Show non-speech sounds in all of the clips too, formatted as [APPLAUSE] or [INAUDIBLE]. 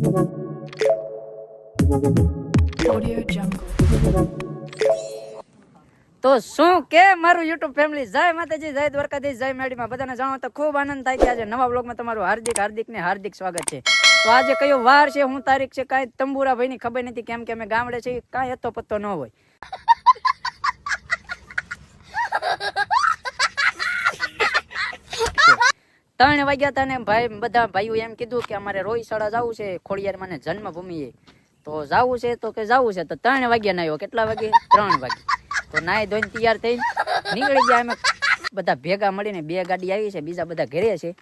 તો શું કે મારું યુટ્યુબ ફેમિલી જય માતાજી, જય દ્વારકાધીશ, જય મેડીમાં બધાને જાણો તો ખૂબ આનંદ થાય કે આજે નવા બ્લોગમાં તમારું હાર્દિક હાર્દિક ને હાર્દિક સ્વાગત છે. તો આજે કયો વાર છે? હું તારીખ છે? કાંઈ તંબુરા ભાઈની ખબર નથી કેમ કે અમે ગામડે છે કાંઈ એતો પત્તો ન હોય. ત્રણ વાગ્યા હતા ને ભાઈ બધા ભાઈઓ એમ કીધું કે અમારે રોહિશાળા જવું છે ખોડિયાર મને જન્મભૂમિએ. તો જવું છે તો કે જવું છે? તો ત્રણ વાગ્યા નાયો. આવ્યો કેટલા વાગે? ત્રણ વાગે. તો નાય ધોઈને તૈયાર થઈ નીકળી ગયા અમે. બધા ભેગા મળીને બે ગાડી આવી છે બીજા બધા ઘરે છે.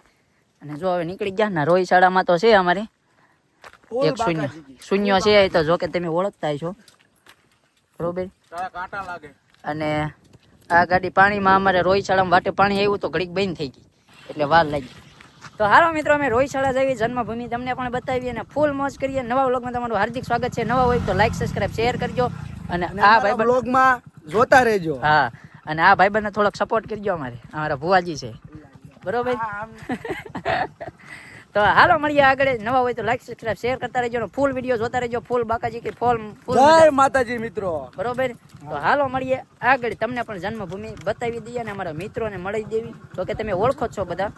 અને જો હવે નીકળી ગયા ને રોહિશાળામાં તો છે અમારે. એક શૂન્ય. શૂન્ય છે તો જો કે તમે ઓળખતા છો બરોબર? અને આ ગાડી પાણીમાં અમારે રોહિશાળામાં વાટે પાણી આવ્યું તો ઘડીક બંધ થઈ ગઈ. એટલે વાર લાગી. તો હારો મિત્રો અમે રોહિશાળા જેવી જન્મભૂમિ તમને પણ બતાવીએ અને ફૂલ મોજ કરીએ. નવા વ્લોગમાં તમારું હાર્દિક સ્વાગત છે. નવા હોય તો લાઈક સબસ્ક્રાઇબ શેર કરજો. અને આ ભાઈ બ્લોગમાં જોતા રહેજો. હા. અને આ ભાઈબંધને થોડોક સપોર્ટ કરજો અમારે. અમારા ભુવાજી છે. બરોબર? [LAUGHS] તો હાલો મળીએ આગળ. નવા હોય તો લાઈક સબસ્ક્રાઇબ શેર કરતા રહેજો ફૂલ વીડિયો જોતા રહેજો. ફૂલ બાકાજી કે ફૂલ ફૂલ જય માતાજી મિત્રો. બરોબર? તો હાલો મળીએ આગળ. તમને પણ જન્મભૂમિ બતાવી દઈએ અને અમારા મિત્રોને મળી દેવી. તો કે તમે ઓળખો છો બધા.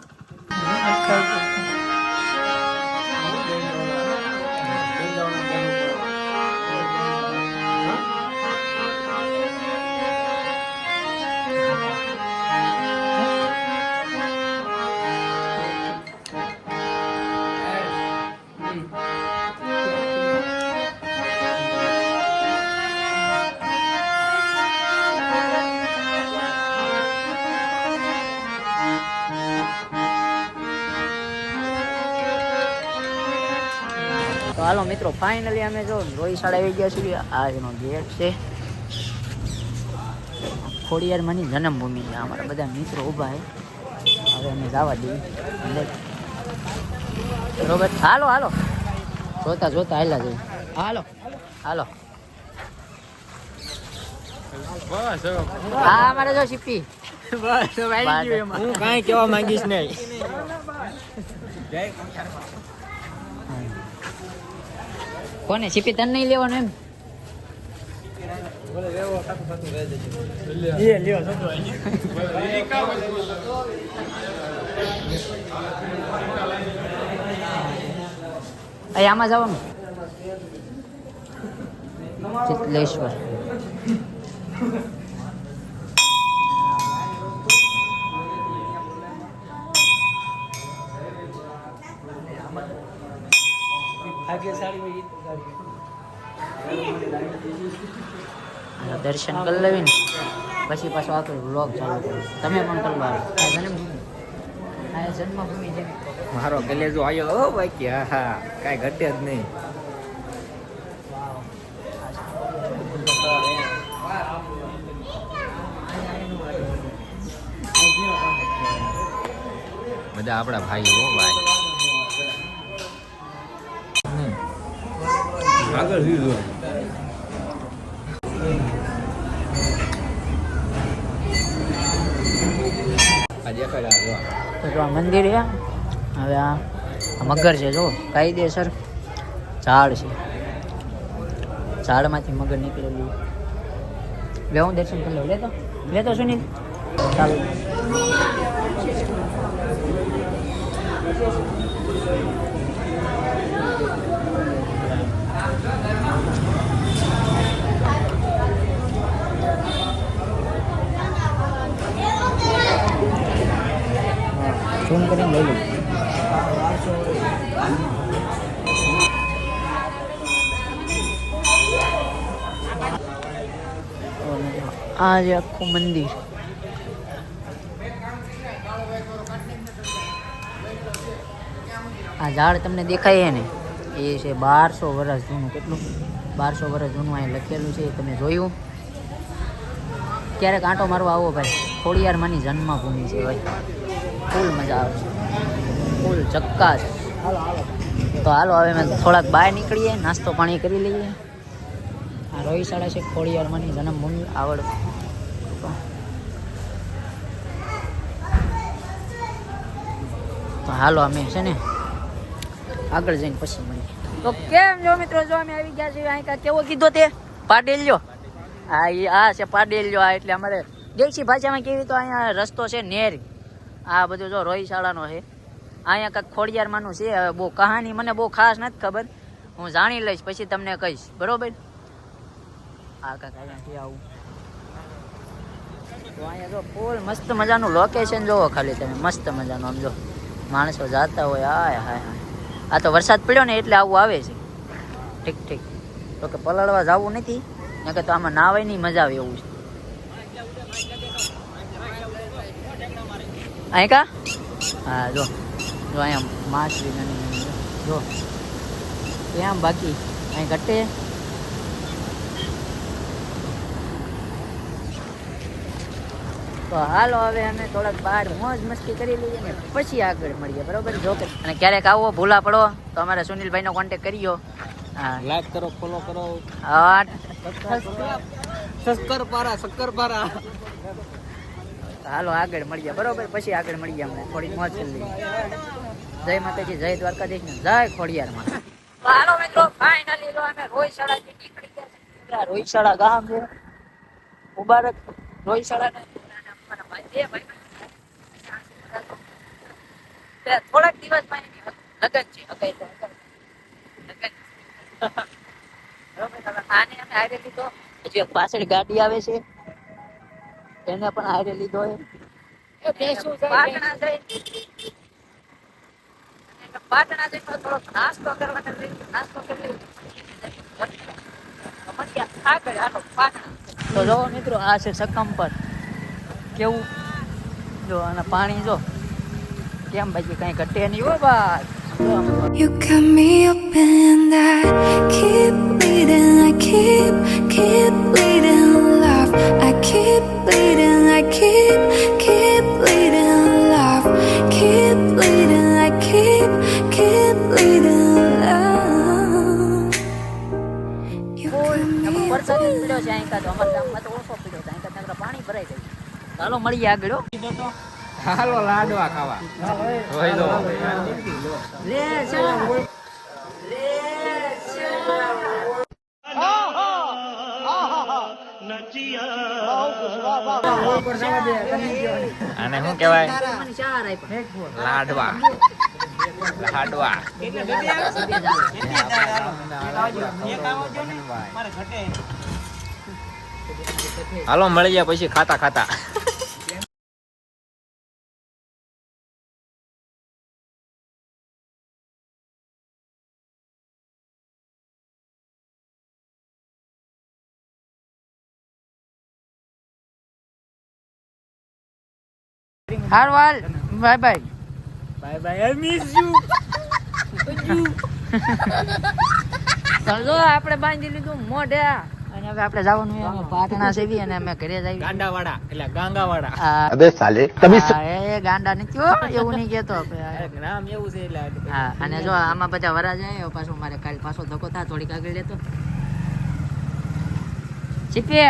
હાલો મિત્રો ફાઇનલી અમે જો રોહિશાળા આવી ગયા છીએ. આ એનો ગેટ છે. ખોડિયારમાંની જન્મભૂમિ છે. અમારા બધા મિત્રો ઊભા છે. હવે અમે જવા દઈએ. બરોબર? હાલો હાલો. જોતા જોતા હાલા જઈએ. હાલો. હાલો. હા અમારે જો સિપ્પી હું કાંઈ કહેવા માંગીશ નહીં. કોને? સીપી તને નહીં લેવાનું એમ? આમાં જવાનું. ચિતલેશ્વર. દર્શન કરી લેવી ને. પછી પાછો આખો વ્લોગ ચાલુ કરો. તમે પણ કરવા આ જન્મભૂમિ. મારો ગલેજો આવ્યો ઓ બાકી હા હા. કાંઈ ઘટે જ નહીં. બધા આપણા ભાઈ હો ભાઈ. આગળ લીધો તો આ મંદિર છે હવે આ આ મગર છે જો કાયદેસર ઝાડ છે. ઝાડમાંથી મગર નીકળેલું લે હું દર્શન કરી લઉં. લેતો લેતો સુનિલ. ચાલો. કરીને લઈ લઉં. આ જે આખું મંદિર. આ ઝાડ તમને દેખાય છે ને એ છે બારસો વર્ષ જૂનું. કેટલું? બારસો વર્ષ જૂનું અહીં લખેલું છે તમે જોયું. ક્યારેક આંટો મારવા આવો ભાઈ. ખોડિયારમાંની જન્મભૂમિ છે ભાઈ. ફૂલ મજા આવે ફૂલ છે. તો હાલો, હવે અમે થોડાક બહાર નીકળીએ, નાસ્તો પાણી કરી લઈએ. આ રોહિશાળા છે ખોડિયારમાંની જન્મભૂમિ આવડ. તો હાલો, અમે છે ને આગળ જઈને પછી મળીએ. તો કેમ જો મિત્રો? જો અમે આવી ગયા છીએ, અહીં કેવો કીધો તે? પાડેલ્યો હા એ આ છે પાડેલ્યો આ, એટલે અમારે દેશી ભાષામાં કેવી તો અહીંયા રસ્તો છે, નેર. આ બધું જો રોહિશાળાનો છે. અહીંયા કાંઈક ખોડિયારમાંનું છે હવે બહુ કહાની મને બહુ ખાસ નથી ખબર. હું જાણી લઈશ, પછી તમને કહીશ. બરોબર? આ કાંઈક અહીંયા આવું. તો અહીંયા જો ફૂલ મસ્ત મજાનું લોકેશન જોવો ખાલી તમે. મસ્ત મજાનું, આમ જો. માણસો જાતા હોય, હાય હાય હાય. આ તો વરસાદ પડ્યો ને એટલે આવું આવે છે. ઠીક ઠીક. તો કે પલળવા જવું નથી કે તો આમાં નાવાય નહીં મજા આવે એવું છે. અહીં કા? હા જો જો અહીંયા માછલી નાની. જો ત્યાં બાકી. અહીં ઘટે. તો હાલો હવે અમે થોડાક બહાર મોજ મસ્તી કરી લઈએ ને પછી આગળ મળીએ બરોબર? જો કે અને ક્યારેક આવો ભૂલા પડો તો અમારા સુનિલભાઈનો કોન્ટેક્ટ કરીયો. હા. લાઈક કરો ફોલો કરો. હા. શક્કર પારા શક્કર પારા. હાલો આગળ મળીએ, બરોબર? પછી આગળ મળીએ અમને થોડી મોજ કરી જય માતાજી, જય દ્વારકાધીશ ને જય ખોડિયારમાં. હાલો મિત્રો ફાઇનલી અમે રોહિશાળાથી નીકળી ગયા રોહિશાળા ગામ છે. મુબારક. રોહિશાળા ને થોડાક દિવસમાં એની લગન છે લગન. આને અમે હારે લીધો હજી પાછળ ગાડી આવે છે. એને પણ હારે લીધો છે પાટણા જઈ પાટણા જઈને થોડોક નાસ્તો કરવાનો લઈ નાસ્તો કરી લઈએ. મળીએ આગળ હાલો પાટણા તો જો મિત્રો આ છે સકમ પર કેવું જો અને પાણી જો કેમ બાકી કઈ ઘટે નહીં હોય બાદ You cut me open, I keep bleeding, I keep, keep bleeding. love. I keep bleeding, I keep, keep bleeding love. Keep bleeding, I keep, keep bleeding love. You cut me વરસાદ જ પડ્યો છે અહીં કાં તો અમારા ગામમાં તો ઓછો પડ્યો છે અહીં કાં નકરા પાણી ભરાઈ જાય ચાલો મળીએ આગળ હો. હાલો લાડવા ખાવા આને શું કહેવાય? મને ચાર આપ્યા. લાડવા. લાડવા. હાલો મળી જાય પછી ખાતા ખાતા. હારું હાલ bye. Bye bye bye I miss you આપણે બાંધી લીધું મોઢે. અને હવે આપણે જવાનું પાટણા સેવી અને અમે ઘરે જઈએ ગાંડાવાડા એટલે ગાંગાવાડા. અબે સાલે તમે એ ગાંડા ન કયો એવું નહીં કેતો નામ એવું છે એટલે હા અને જો આમાં બધા વરા જાય પાછો મારે કાલ પાછો ધક્કો થા થોડીક આગળ લેતો ચીપે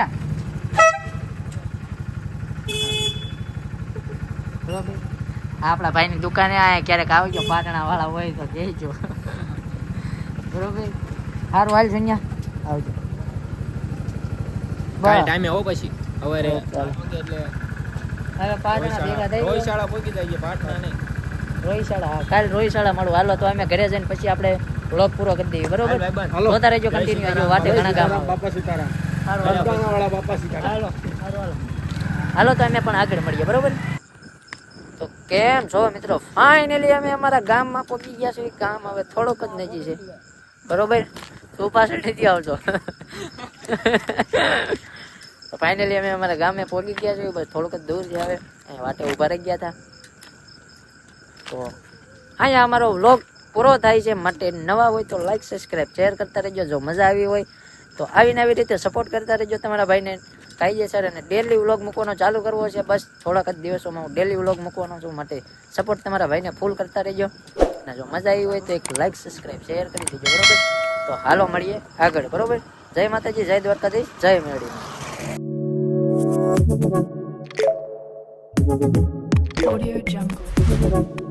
બરોબર આપણા ભાઈની દુકાને આ ક્યારેક આવજો પાટણા વાળા હોય તો કહેજો. બરોબર? સારું હાલ જન્યા આવજો. બસ. ટાઈમે હો પછી. હવે રે એટલે હવે પાટણા ભેગા થઈ ગયા. રોહિશાળા પોકી પાટણા નહીં. રોહિશાળા કાલ રોહિશાળા મળું હાલો તો અમે ઘરે જઈને પછી આપણે વ્લોગ પૂરો કરી દઈએ. બરોબર? હાલ જોતા રહેજો કન્ટિન્યુ હજુ વાટે ઘણા બાપા સીતારામ. હાલો, તો અમે પણ આગળ મળીએ. બરોબર? કેમ છો મિત્રો? ફાઇનલી અમે અમારા ગામમાં પહોંચી ગયા છીએ. ગામ હવે થોડોક જ નજીક છે. બરોબર? તું પાસે નથી આવજો ફાઇનલી અમે અમારા ગામે પહોંચી ગયા છીએ. બસ થોડુંક જ દૂર છે હવે. અહીં વાટે ઊભા રહી ગયા હતા. તો અહીંયા અમારો વ્લોગ પૂરો થાય છે. માટે નવા હોય તો લાઈક સબસ્ક્રાઈબ શેર કરતા રહેજો. જો મજા આવી હોય તો આવીને આવી રીતે સપોર્ટ કરતા રહેજો તમારા ભાઈને. કાયદેસર અને ડેલી વ્લોગ મૂકવાનો ચાલુ કરવો છે. બસ થોડાક જ દિવસોમાં હું ડેલી વ્લોગ મૂકવાનો છું. માટે સપોર્ટ તમારા ભાઈને ફૂલ કરતા રહેજો. અને જો મજા આવી હોય તો એક લાઈક સબસ્ક્રાઈબ શેર કરી દેજો, બરોબર? તો હાલો મળીએ આગળ, બરોબર? જય માતાજી, જય દ્વારકાધીશ, જય મેળી Audio Jungle.